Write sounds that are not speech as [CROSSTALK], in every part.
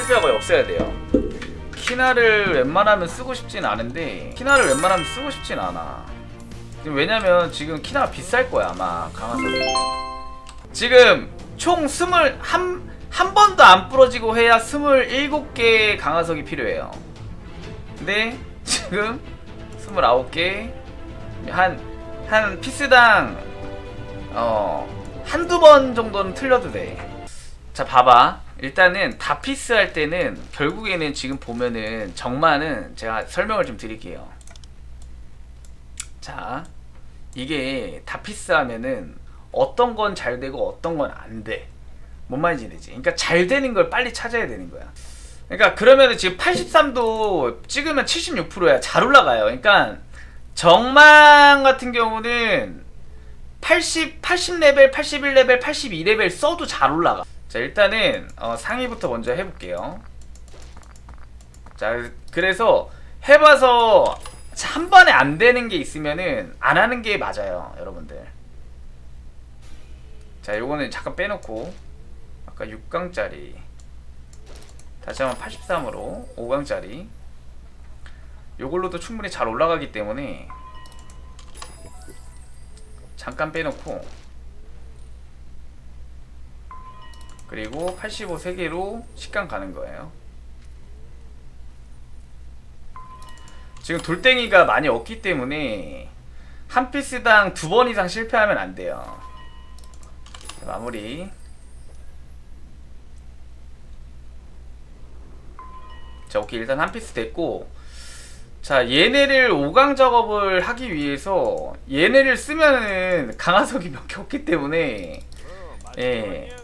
실패가 거의 없어야 돼요. 키나를 웬만하면 쓰고 싶진 않은데 키나를 웬만하면 쓰고 싶진 않아. 왜냐면 지금 키나가 비쌀 거야 아마 강화석이. 지금 총 스물 한, 한 번도 안 부러지고 해야 스물일곱 개 강화석이 필요해요. 근데 지금 스물아홉 개 한, 한 피스당 어 한두 번 정도는 틀려도 돼. 자 봐봐. 일단은 다 피스 할 때는 결국에는 지금 보면은 정마는 제가 설명을 좀 드릴게요. 자 이게 다 피스 하면은 어떤 건 잘 되고 어떤 건 안 돼. 뭔 말인지 되지. 그러니까 잘 되는 걸 빨리 찾아야 되는 거야. 그러니까 그러면은 지금 83도 찍으면 76%야. 잘 올라가요. 그러니까 정망 같은 경우는 80, 80레벨, 81레벨, 82레벨 써도 잘 올라가. 자, 일단은 어, 상위부터 먼저 해볼게요. 자, 그래서 해봐서 한 번에 안 되는 게 있으면은 안 하는 게 맞아요, 여러분들. 자, 요거는 잠깐 빼놓고 아까 6강짜리 다시 한번 83으로 5강짜리 요걸로도 충분히 잘 올라가기 때문에 잠깐 빼놓고 그리고 85 3개로 10강 가는 거예요. 지금 돌덩이가 많이 없기 때문에 한 피스당 두 번 이상 실패하면 안 돼요. 자, 마무리. 자, 오케이. 일단 한 피스 됐고. 자, 얘네를 5강 작업을 하기 위해서 얘네를 쓰면은 강화석이 몇 개 없기 때문에 예.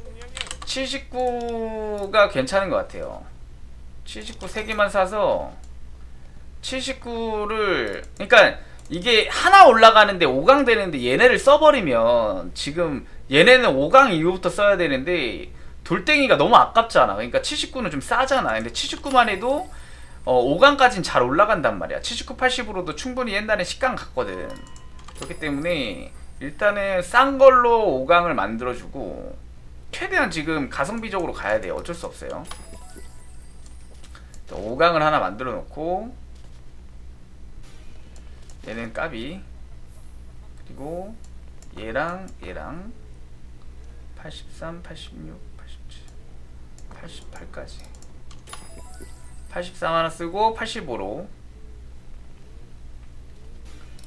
79가 괜찮은 것 같아요. 79 3개만 사서 79를 그러니까 이게 하나 올라가는데 5강 되는데 얘네를 써버리면 지금 얘네는 5강 이후부터 써야 되는데 돌덩이가 너무 아깝잖아. 그러니까 79는 좀 싸잖아. 근데 79만 해도 어, 5강까지는 잘 올라간단 말이야. 79, 80으로도 충분히 옛날에 10강 갔거든. 그렇기 때문에 일단은 싼 걸로 5강을 만들어주고 최대한 지금 가성비적으로 가야 돼요. 어쩔 수 없어요. 5강을 하나 만들어 놓고 얘는 까비 그리고 얘랑 얘랑 83, 86, 87, 88까지 83 하나 쓰고 85로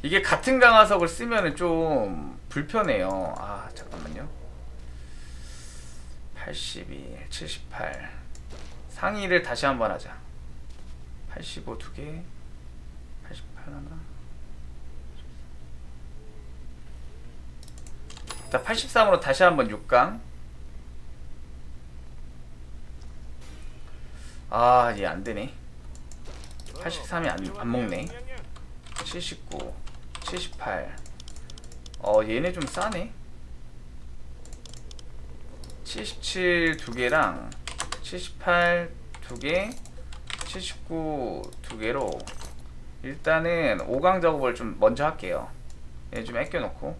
이게 같은 강화석을 쓰면은 좀 불편해요. 아 잠깐만요. 81, 78 상위를 다시 한번 하자. 85 두 개, 88 하나. 자 83으로 다시 한번 6강. 아, 얘 안 되네. 83이 안, 안 먹네. 79, 78. 어, 얘네 좀 싸네. 77 두 개랑 78 두 개, 79 두 개로 일단은 5강 작업을 좀 먼저 할게요. 얘 좀 아껴놓고.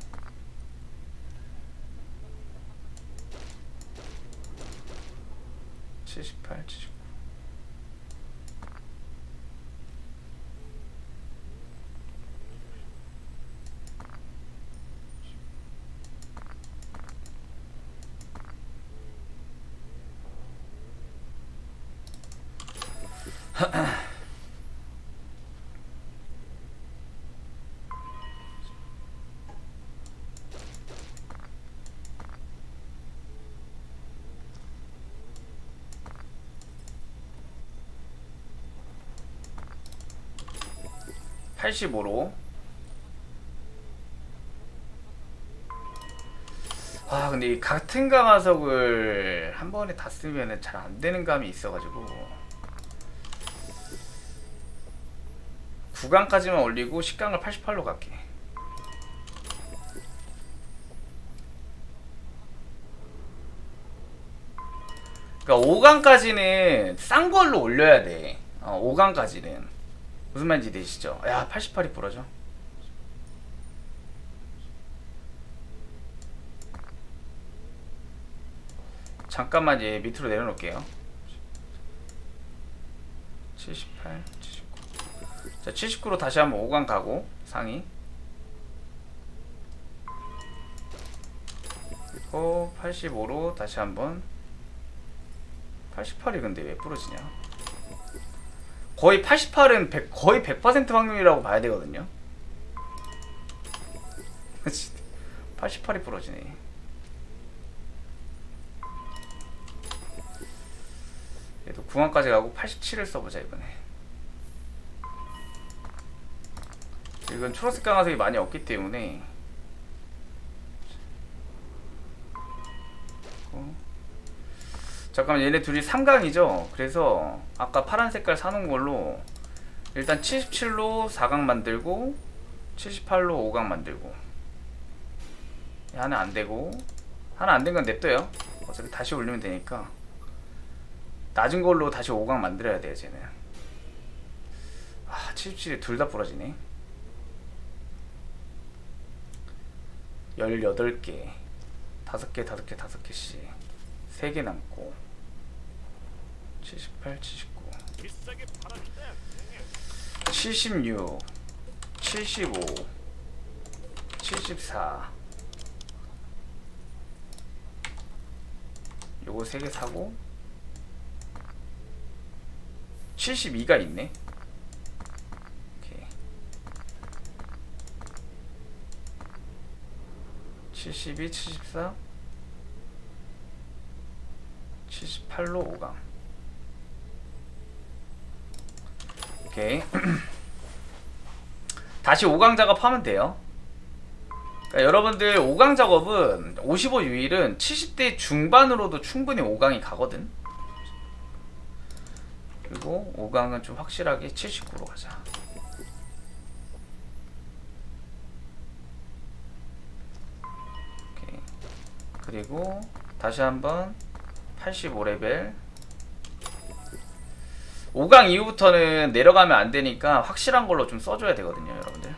85로. 아 근데 이 같은 가마석을 한 번에 다 쓰면 잘 안되는 감이 있어가지고. 9강까지만 올리고 10강을 88로 갈게. 그러니까 5강까지는 싼 걸로 올려야 돼. 어, 5강까지는. 무슨 말인지 되시죠? 야 88이 부러져. 잠깐만 얘 밑으로 내려놓을게요. 78, 79. 자, 79로 다시 한번 5강 가고 상위. 그리고 85로 다시 한번 88이 근데 왜 부러지냐? 거의 88은 100, 거의 100% 확률이라고 봐야 되거든요. [LAUGHS] 88이 부러지네. 얘도 9강까지 가고 87을 써보자 이번에. 이건 초록색 강화석이 많이 없기 때문에. 어. 잠깐만 얘네 둘이 3강이죠? 그래서 아까 파란 색깔 사놓은 걸로 일단 77로 4강 만들고 78로 5강 만들고. 하나 안되고. 하나 안 된 건 냅둬요. 어차피 다시 올리면 되니까. 낮은 걸로 다시 5강 만들어야 돼요 쟤는. 아 77이 둘 다 부러지네 18개 5개 5개 5개씩 3개 남고 78 79 76 75 74 요거 3개 사고 72가 있네 오케이 72, 74 78로 5강 오케이. [CLEARS THROAT] 다시 5강 작업하면 돼요. 그러니까 여러분들 5강 작업은 55 유일은 70대 중반으로도 충분히 5강이 가거든. 그리고 5강은 좀 확실하게 79로 가자 그리고 다시 한번 85레벨. 5강 이후부터는 내려가면 안 되니까 확실한 걸로 좀 써줘야 되거든요 여러분들.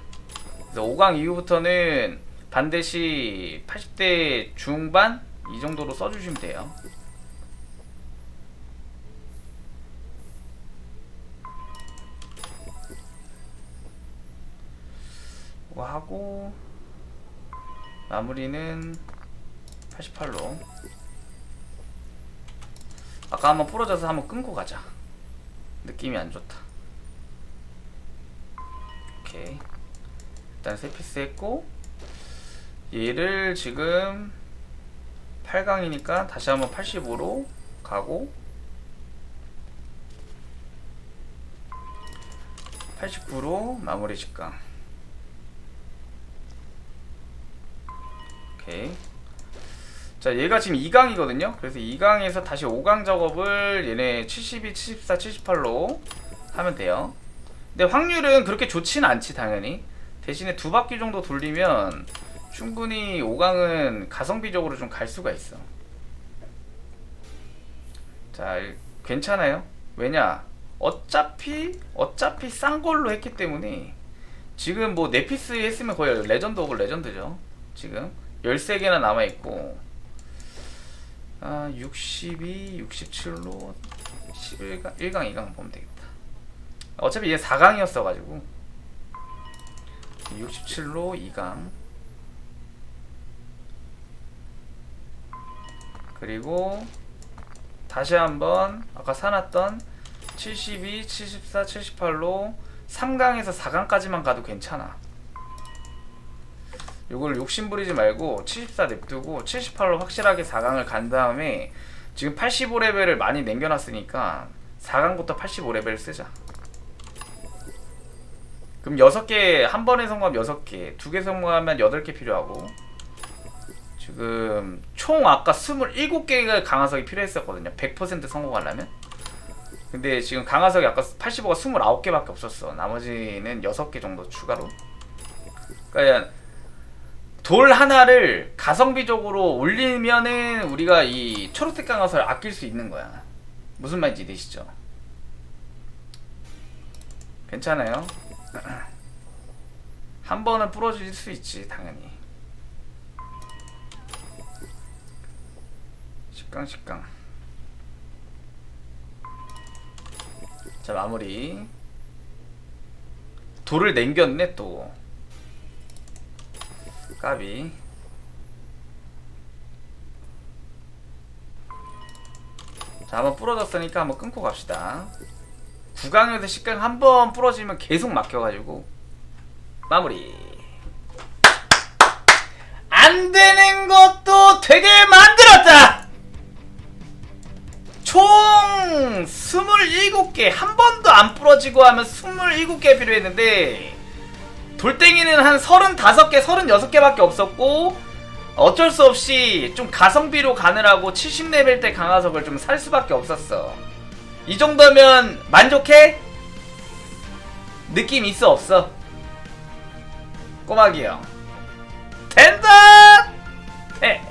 그래서 5강 이후부터는 반드시 80대 중반 이 정도로 써주시면 돼요. 하고 마무리는 88로. 아까 한번 부러져서 한번 끊고 가자. 느낌이 안 좋다. 오케이. 일단 세 피스 했고 얘를 지금 8강이니까 다시 한번 85로 가고 89로 마무리 직강. 오케이 자 얘가 지금 2강이거든요. 그래서 2강에서 다시 5강 작업을 얘네 72, 74, 78로 하면 돼요. 근데 확률은 그렇게 좋지는 않지 당연히. 대신에 두 바퀴 정도 돌리면 충분히 5강은 가성비적으로 좀 갈 수가 있어. 자 괜찮아요? 왜냐? 어차피 어차피 싼 걸로 했기 때문에 지금 뭐 네피스 했으면 거의 레전드 오브 레전드죠 지금. 13개나 남아있고 아 62, 67로 11강, 1강, 2강 보면 되겠다. 어차피 얘 4강이었어 가지고. 67로 2강. 그리고 다시 한번 아까 사놨던 72, 74, 78로 3강에서 4강까지만 가도 괜찮아 이걸 욕심 부리지 말고 74 냅두고 78로 확실하게 4강을 간 다음에 지금 85레벨을 많이 남겨놨으니까 4강부터 85레벨 쓰자. 그럼 6개 한 번에 성공하면 6개 두 개 성공하면 8개 필요하고. 지금 총 아까 27개가 강화석이 필요했었거든요. 100% 성공하려면. 근데 지금 강화석이 아까 85가 29개밖에 없었어. 나머지는 6개 정도 추가로. 그러니까 돌 하나를 가성비적으로 올리면은 우리가 이 초록색 강화석을 아낄 수 있는 거야. 무슨 말인지 이해되시죠? 괜찮아요? [CLEARS THROAT] 한 번은 부러질 수 있지 당연히. 식강 식강. 자 마무리. 돌을 남겼네 또 까비. 자 한번 부러졌으니까 한번 끊고 갑시다. 9강에서 10강 한 번 부러지면 계속 막혀가지고. 마무리. 안 되는 것도 되게 만들었다! 총 27개 한 번도 안 부러지고 하면 27개 필요했는데 돌덩이는 한 35개 36개밖에 없었고 어쩔 수 없이 좀 가성비로 가느라고 70레벨 때 강화석을 좀 살 수밖에 없었어 이 정도면 만족해? 느낌 있어 없어? 꼬마기 형 된다! 네.